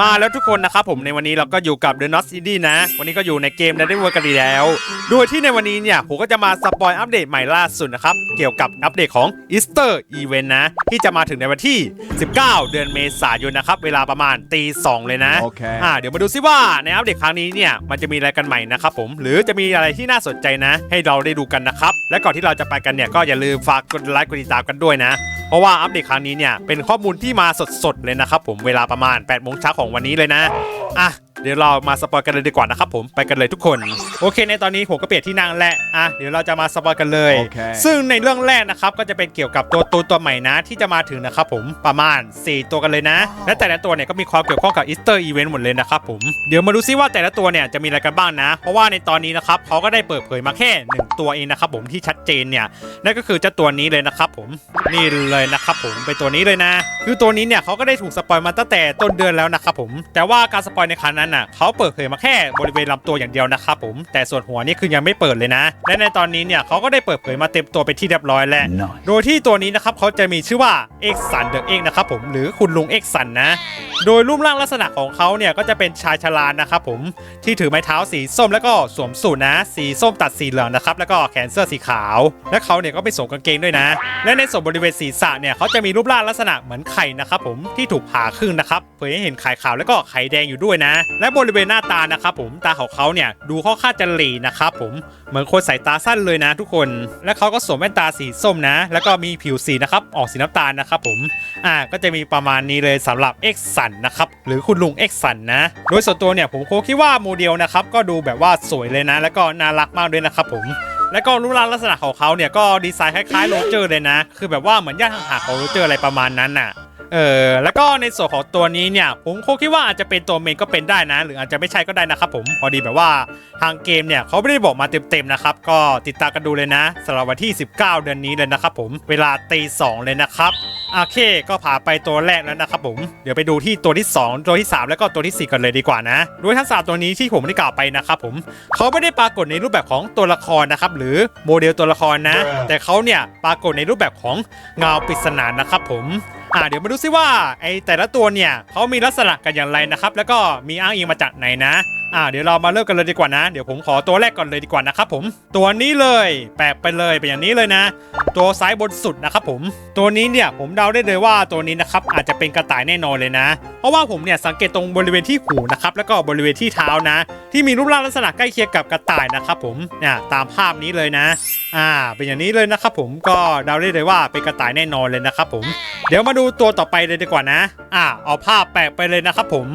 มาแล้วทุกคนนะครับผมในวันนี้เราก็อยู่กับ The Not City นะ วันนี้ก็อยู่ในเกม d a n d y World กันดีแล้ว โดยที่ในวันนี้เนี่ย ผมก็จะมาสปอยอัปเดตใหม่ล่าสุดนะครับ เกี่ยวกับอัปเดตของ Easter Event นะ ที่จะมาถึงในวันที่ 19 เดือนเมษายนนะครับ เวลาประมาณตีสองเลยนะโอเคอ่าเดี๋ยวมาดูซิว่าในอัปเดตครั้งนี้เนี่ยมันจะมีอะไรกันใหม่นะครับผมหรือจะมีอะไรที่น่าสนใจนะ ให้เราได้ดูกันนะครับและก่อนที่เราจะไปกันเนี่ยก็อย่าลืมฝากกดไลค์กดติดตามกันด้วยนะ เพราะว่าอัปเดตครั้งนี้เนี่ยเป็นข้อมูลที่มาสดๆเลยนะครับผมเวลาประมาณ8โมงเช้าของวันนี้เลยนะอะ เดี๋ยวเรามาสปอยกันเลยดีกว่านะครับผมไปกันเลยทุกคน โอเค ในตอนนี้ผมก็เปลี่ยนที่นั่งแล้วอะเดี๋ยวเราจะมาสปอยกันเลยโอเคซึ่งในเรื่องแรกนะครับก็จะเป็นเกี่ยวกับตัวตูนตัวใหม่นะที่จะมาถึงนะครับผมประมาณ 4 ตัวกันเลยนะ และแต่ละตัวเนี่ยก็มีความเกี่ยวข้องกับอีสเตอร์อีเวนต์หมดเลยนะครับผมเดี๋ยวมาดูซิว่าแต่ละตัวเนี่ยจะมีอะไรกันบ้างนะ เพราะว่าในตอนนี้นะครับเขาก็ได้เปิดเผยมาแค่หนึ่งตัวเองนะครับผมที่ชัดเจนเนี่ยนั่นก็คือเจ้าตัวนี้เลยนะครับผมนี่เลยนะครับผมเป็นตัวนี้เลยนะ คือตัวนี้เนี่ยเขาก็ได้ถูกสปอยมาตั้งแต่ต้นเดือนแล้วนะครับผมแต่ว่าการสปอยในครั้งนั้นน่ะเขาเปิดเผยมาแค่บริเวณลำตัวอย่างเดียวนะครับผมแต่ส่วนหัวนี่คือยังไม่เปิดเลยนะ และในตอนนี้เนี่ยเขาก็ได้เปิดเผยมาเต็มตัวเป็นที่เรียบร้อยแล้ว โดยที่ตัวนี้นะครับเขาจะมีชื่อว่าเอ็กซันเดอะเอ็กนะครับผมหรือคุณลุงเอ็กซันนะ โดยรูปร่างลักษณะของเขาเนี่ยก็จะเป็นชายชรานะครับผมที่ถือไม้เท้าสีส้มแล้วก็สวมสูทนะ สีส้มตัดสีเหลืองนะครับแล้วก็แขนเสื้อสีขาว และเขาเนี่ยก็ไม่สวมกางเกงด้วยนะ และในส่วนบริเวณศีรษะเนี่ยเขาจะมีรูปร่างลักษณะเหมือนไข่นะครับผมที่ถูกผ่าครึ่งนะครับเผยให้เห็นไข่ขาวแล้วก็ไข่แดงอยู่ด้วยนะและบริเวณหน้าตานะครับผมตาของเขาเนี่ยดูค่อนข้างจะหลีนะครับผมเหมือนคนสายตาสั้นเลยนะทุกคน และเขาก็สวมแว่นตาสีส้มนะ แล้วก็มีผิวสีนะครับออกสีน้ำตาลนะครับผมอ่าก็จะมีประมาณนี้เลยสำหรับ X สันนะครับหรือคุณลุง X สันนะ โดยส่วนตัวเนี่ยผมโคคิดว่าโมเดลนะครับก็ดูแบบว่าสวยเลยนะ แล้วก็น่ารักมากด้วยนะครับผมแล้วก็รูปร่างลักษณะของเขาเนี่ยก็ดีไซน์คล้ายๆโรเจอร์เลยนะ คือแบบว่าเหมือนญาติห่างๆของโรเจอร์อะไรประมาณนั้นน่ะ เออแล้วก็ในส่วนของตัวนี้เนี่ยผมคงคิดว่าอาจจะเป็นตัวเมนก็เป็นได้นะ หรืออาจจะไม่ใช่ก็ได้นะครับผมพอดีแบบว่าทางเกมเนี่ยเขาไม่ได้บอกมาเต็มๆนะครับก็ติดตามกันดูเลยนะสำหรับวันที่ 19 เดือนนี้เลยนะครับผมเวลาตีสองเลยนะครับ โอเค ก็ผ่าไปตัวแรกแล้วนะครับผม เดี๋ยวไปดูที่ตัวที่ 2 ตัวที่ 3 แล้วก็ตัวทีสี่4 กันเลยดีกว่านะโดยทั้งสามตัวนี้ที่ผมได้กล่าวไปนะครับผมเขาไม่ได้ปรากฏในรูปแบบของตัวละครนะครับหรือโมเดลตัวละครนะ แต่เขาเนี่ยปรากฏในรูปแบบของเงาปริศนานะครับผมอ่าเดี๋ยวมาดูซิว่าไอแต่ละตัวเนี่ยเขามีลักษณะกันอย่างไรนะครับ แล้วก็มีอ้างอิงมาจากไหนนะอ่าเดี๋ยวเรามาเริ่มกันเลยดีกว่านะ เดี๋ยวผมขอตัวแรกก่อนเลยดีกว่านะครับผม ตัวนี้เลย แปลกไปเลยเป็นอย่างนี้เลยนะ ตัวซ้ายบนสุดนะครับผม ตัวนี้เนี่ยผมเดาได้เลยว่าตัวนี้นะครับอาจจะเป็นกระต่ายแน่นอนเลยนะ เพราะว่าผมเนี่ยสังเกตตรงบริเวณที่หูนะครับแล้วก็บริเวณที่เท้านะ ที่มีรูปร่างลักษณะใกล้เคียงกับกระต่ายนะครับผมเนี่ยตามภาพนี้เลยนะอ่าเป็นอย่างนี้เลยนะครับผมก็เดาได้เลยว่าเป็นกระต่ายแน่นอนเลยนะครับผม เดี๋ยวมาดูตัวต่อไปเลยดีกว่านะ อ่าเอาภาพแปะไปเลยนะครับผม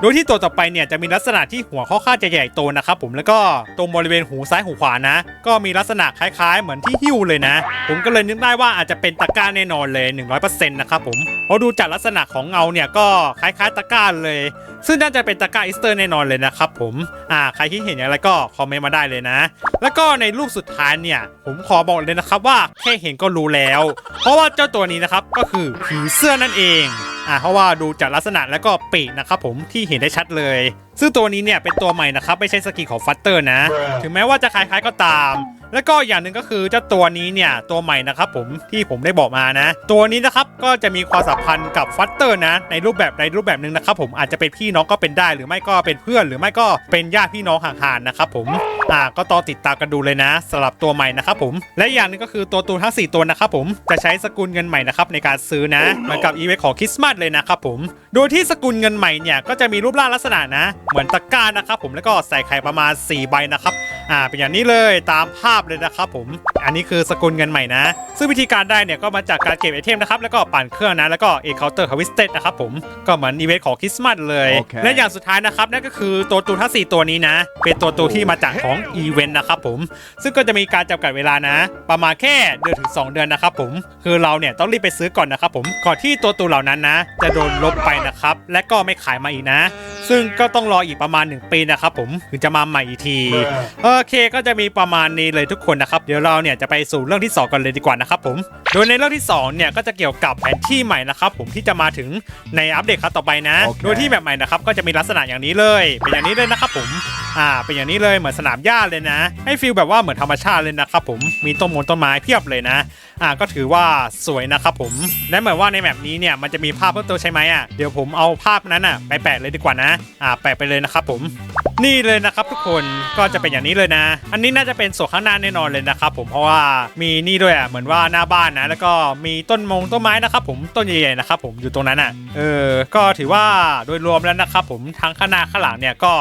โดยที่ตัวต่อไปเนี่ยจะมีลักษณะที่หัวค่อนข้างจะใหญ่โตนะครับผมแล้วก็ตรงบริเวณหูซ้ายหูขวานะ ก็มีลักษณะคล้ายๆ เหมือนที่หิ้วเลยนะ ผมก็เลยนึกได้ว่าอาจจะเป็นตะกร้าแน่นอนเลย 100%นะครับผมเพราะดูจากลักษณะของเงาเนี่ยก็คล้ายๆตะกร้าเลย ซึ่งน่าจะเป็นตะกร้าอีสเตอร์แน่นอนเลยนะครับผมอ่าใครคิดเห็นอย่างไรก็คอมเมนต์มาได้เลยนะ แล้วก็ในรูปสุดท้ายเนี่ย ผมขอบอกเลยนะครับว่าแค่เห็นก็รู้แล้ว เพราะว่าเจ้าตัวนี้นะครับก็คือผีเสื้อนั่นเอง อ่าเพราะว่าดูจากลักษณะแล้วก็ปีกนะครับผมที่เห็นได้ชัดเลย ซึ่งตัวนี้เนี่ยเป็นตัวใหม่นะครับไม่ใช่สกินของฟัตเตอร์นะ ถึงแม้ว่าจะคล้ายๆก็ตาม แล้วก็อย่างหนึ่งก็คือเจ้าตัวนี้เนี่ยตัวใหม่นะครับผมที่ผมได้บอกมานะ ตัวนี้นะครับก็จะมีความสัมพันธ์กับฟัตเตอร์นะในรูปแบบในรูปแบบหนึ่งนะครับผมอาจจะเป็นพี่น้องก็เป็นได้ หรือไม่ก็เป็นเพื่อน หรือไม่ก็เป็นญาติพี่น้องห่างๆนะครับผมอ่าก็ต้องติดตามกันดูเลยนะสำหรับตัวใหม่นะครับผมและอย่างหนึงก็คือตัวตูนทั้ง 4 ตัวนะครับผมจะใช้สกุลเงินใหม่นะครับในการซื้อนะเหมือนกับอีเวนต์ของคริสต์มาสเลยนะครับผมโดยที่สกุลเงินใหม่เนี่ยก็จะมีรูปร่างลักษณะนะ เหมือนตะกร้านะครับผมแล้วก็ใส่ไข่ประมาณ 4 ใบนะครับ อ่าเป็นอย่างนี้เลยตามภาพเลยนะครับผม อันนี้คือสกุลเงินใหม่นะ ซึ่งวิธีการได้เนี่ยก็มาจากการเก็บไอเทมนะครับแล้วก็ปั่นเครื่องนะแล้วก็เอเคาน์เตอร์ฮาวิสเต็ดนะครับผมก็เหมือนอีเวนต์ของคริสต์มาสเลยโอเคและอย่างสุดท้ายนะครับนั่นก็คือตัวตูนทั้ง4ตัวนี้นะ เป็นตัวตูที่มาจากของอีเวนต์นะครับผมซึ่งก็จะมีการจำกัดเวลานะ ประมาณแค่เดือนถึง 2 เดือนนะครับผมคือเราเนี่ยต้องรีบไปซื้อก่อนนะครับผมก่อนที่ตัวตูเหล่านั้นนะ จะโดนลบไปนะครับและก็ไม่ขายมาอีกนะ ซึ่งก็ต้องรออีกประมาณ 1 ปีนะครับผมถึงจะมาใหม่อีกทีโอเคก็จะมีประมาณนี้เลยทุกคนนะครับ เดี๋ยวเราเนี่ยจะไปสู่เรื่องที่ 2 กันเลยดีกว่านะครับผม โดยในเรื่องที่2เนี่ยก็จะเกี่ยวกับแผนที่ใหม่นะครับผมที่จะมาถึงในอัปเดตครั้งต่อไปนะโอเคโดยที่แบบใหม่นะครับก็จะมีลักษณะอย่างนี้เลย เป็นอย่างนี้เลยนะครับผมอ่าเป็นอย่างนี้เลยเหมือนสนามหญ้าเลยนะ ให้ฟีลแบบว่าเหมือนธรรมชาติเลยนะครับผมมีต้นมงต้นไม้เพียบเลยนะอ่าก็ถือว่าสวยนะครับผมและเหมือนว่าในแมปนี้เนี่ยมันจะมีภาพเพิ่มเติมใช่ไหมอะเดี๋ยวผมเอาภาพนั้นอะไปแปะเลยดีกว่านะอ่าแปะไปเลยนะครับผมนี่เลยนะครับทุกคนก็จะเป็นอย่างนี้เลยนะ อันนี้น่าจะเป็นส่วนข้างหน้าแน่นอนเลยนะครับผมเพราะว่ามีนี่ด้วยอะเหมือนว่าหน้าบ้านนะแล้วก็มีต้นมงต้นไม้นะครับผมต้นใหญ่ๆนะครับผมอยู่ตรงนั้นอะเออก็ถือว่าโดยรวมแล้วนะครับผมทั้งข้างหน้าข้างหลังเนี่ยก็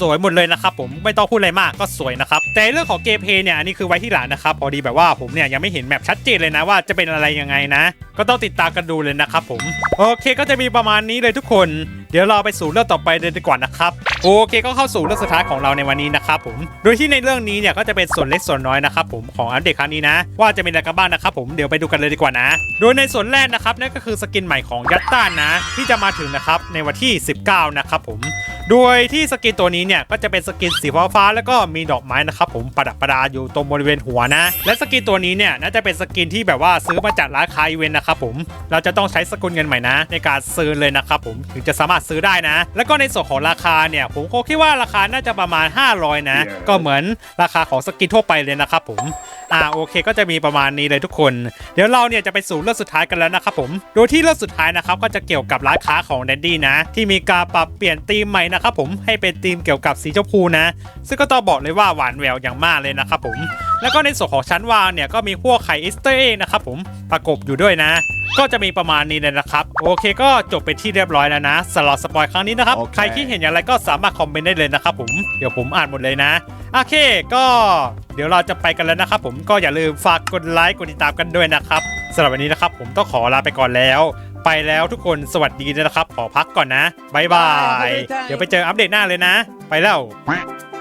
สวยหมดเลยนะครับผมไม่ต้องพูดอะไรมากก็สวยนะครับ แต่เรื่องของเกมเพย์เนี่ยอันนี้คือไว้ที่หลังนะครับ พอดีแบบว่าผมเนี่ยยังไม่เห็นแมปชัดเจนเลยนะว่าจะเป็นอะไรยังไงนะ ก็ต้องติดตามกันดูเลยนะครับผม โอเคก็จะมีประมาณนี้เลยทุกคน เดี๋ยวเราไปสู่เรื่องต่อไปเลยดีกว่านะครับโอเคก็เข้าสู่เรื่องสุดท้ายของเราในวันนี้นะครับผมโดยที่ในเรื่องนี้เนี่ยก็จะเป็นส่วนเล็กส่วนน้อยนะครับผมของอัปเดตครั้งนี้นะว่าจะมีอะไรกันบ้างนะครับผมเดี๋ยวไปดูกันเลยดีกว่านะ โดยในส่วนแรกนะครับนั่นก็คือสกินใหม่ของยัตต้านะ ที่จะมาถึงนะครับในวันที่ 19 นะครับผม โดยที่สกินตัวนี้เนี่ยก็จะเป็นสกินสีฟ้าๆแล้วก็มีดอกไม้นะครับผมประดับประดาอยู่ตรงบริเวณหัวนะ และสกินตัวนี้เนี่ยน่าจะเป็นสกินที่แบบว่าซื้อมาจากร้านค้าอีเวนต์นะครับผมเราจะต้องใช้สกุลเงินใหม่นะ ในการซื้อเลยนะครับผมถึงจะสามารถซื้อได้นะ แล้วก็ในส่วนของราคาเนี่ยผมก็คิดว่าราคาน่าจะประมาณ 500 นะ ก็เหมือนราคาของสกินทั่วไปเลยนะครับผม อ่าโอเค ก็จะมีประมาณนี้เลยทุกคน เดี๋ยวเราเนี่ยจะไปสู่เรื่องสุดท้ายกันแล้วนะครับผมโดยที่เรื่องสุดท้ายนะครับก็จะเกี่ยวกับร้านค้าของแดนดี้นะ ที่มีการปรับเปลี่ยนธีมใหม่นะครับผมให้เป็นธีมเกี่ยวกับสีชมพูนะ ซึ่งก็ต้องบอกเลยว่าหวานแววอย่างมากเลยนะครับผมแล้วก็ในส่วนของชั้นวางเนี่ยก็มีพวกไข่อิสเตอร์เองนะครับผมประกบอยู่ด้วยนะ ก็จะมีประมาณนี้เลยนะครับ โอเคก็จบเป็นที่เรียบร้อยแล้วนะสำหรับสปอยครั้งนี้นะครับโอเคใครคิดเห็นอย่างไรก็สามารถคอมเมนต์ได้เลยนะครับผมเดี๋ยวผมอ่านหมดเลยนะ โอเคก็เดี๋ยวเราจะไปกันแล้วนะครับผมก็อย่าลืมฝากกดไลค์กดติดตามกันด้วยนะครับสำหรับวันนี้นะครับผมต้องขอลาไปก่อนแล้ว ไปแล้วทุกคนสวัสดีนะครับ ขอพักก่อนนะบ๊ายบาย เดี๋ยวไปเจออัปเดตหน้าเลยนะ ไปแล้ว Quack.